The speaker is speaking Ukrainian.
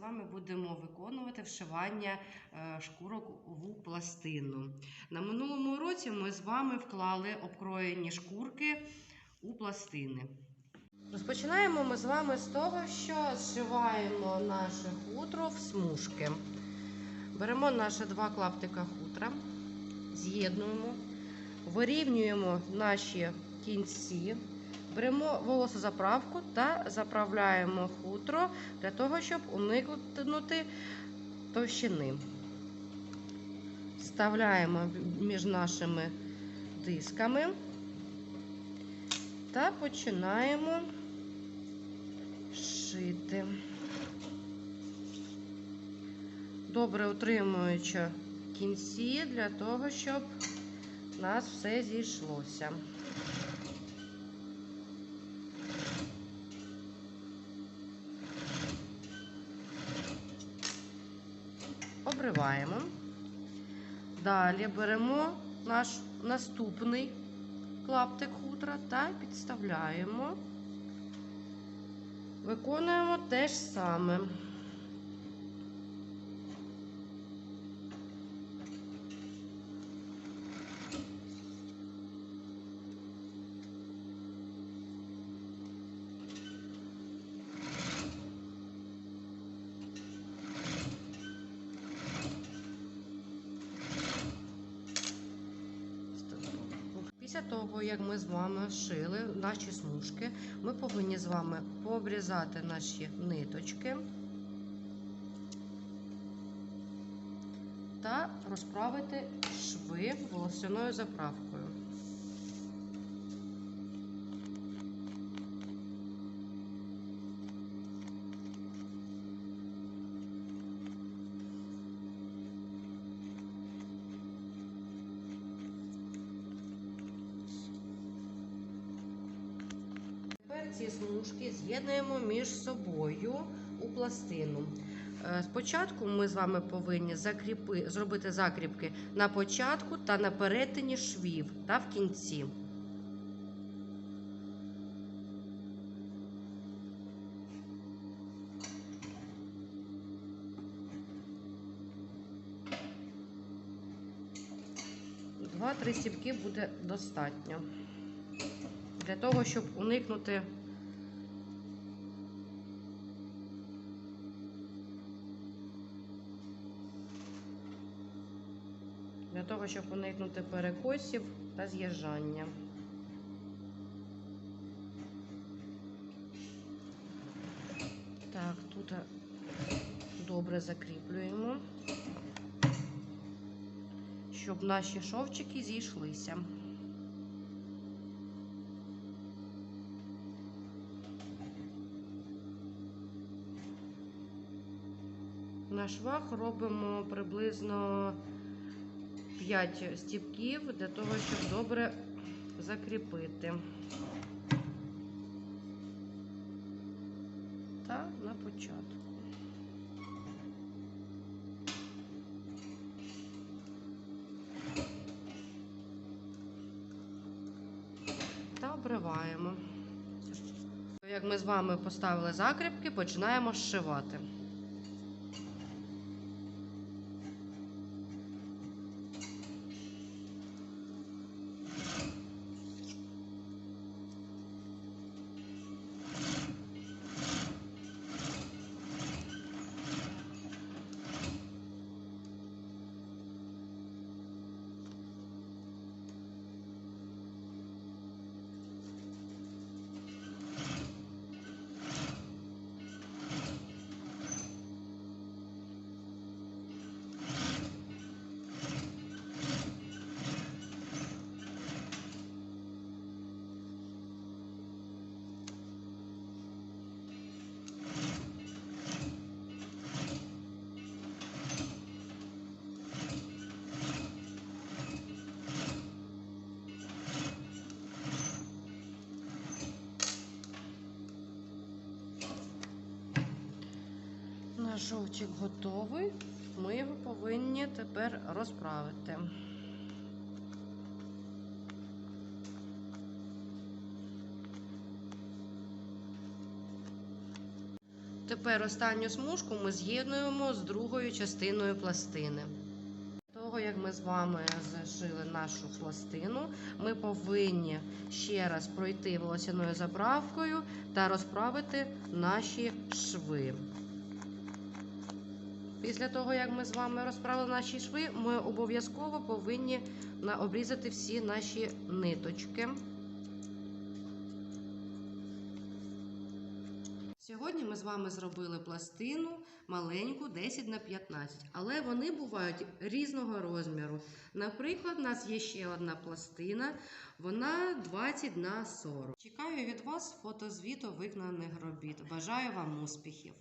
вами будемо виконувати вшивання е, шкурок у пластину. На минулому уроці ми з вами вклали обкроєні шкурки у пластини. Розпочинаємо ми з вами з того, що зшиваємо наше хутро в смужки. Беремо наші два клаптика хутра, з'єднуємо, вирівнюємо наші кінці. Беремо волосозаправку та заправляємо хутро для того, щоб уникнути товщини. Вставляємо між нашими дисками та починаємо шити. Добре утримуючи кінці для того, щоб у нас все зійшлося. Обриваємо. Далі беремо наш наступний клаптик хутра та підставляємо. Виконуємо те ж саме. Після того, як ми з вами шили наші смужки, ми повинні з вами пообрізати наші ниточки та розправити шви волосняною заправкою. Тепер ці смужки з'єднуємо між собою у пластину. Е, Спочатку ми з вами повинні закріпи, зробити закріпки на початку та на перетині швів та в кінці. Два-три сіпки буде достатньо для того, щоб уникнути для того, щоб уникнути перекосів та з'їжджання. Так, тут добре закріплюємо, щоб наші шовчики зійшлися. На швах робимо приблизно 5 стіпків для того, щоб добре закріпити. Та на початку. Та обриваємо. Як ми з вами поставили закріпки, починаємо зшивати. Наш готовий. Ми його повинні тепер розправити. Тепер останню смужку ми з'єднуємо з другою частиною пластини. Того, як ми з вами зашили нашу пластину, ми повинні ще раз пройти волосяною заправкою та розправити наші шви. Після того, як ми з вами розправили наші шви, ми обов'язково повинні обрізати всі наші ниточки. Сьогодні ми з вами зробили пластину маленьку 10 на 15, але вони бувають різного розміру. Наприклад, у нас є ще одна пластина, вона 20 на 40. Чекаю від вас фотозвіту виконаних робіт. Бажаю вам успіхів!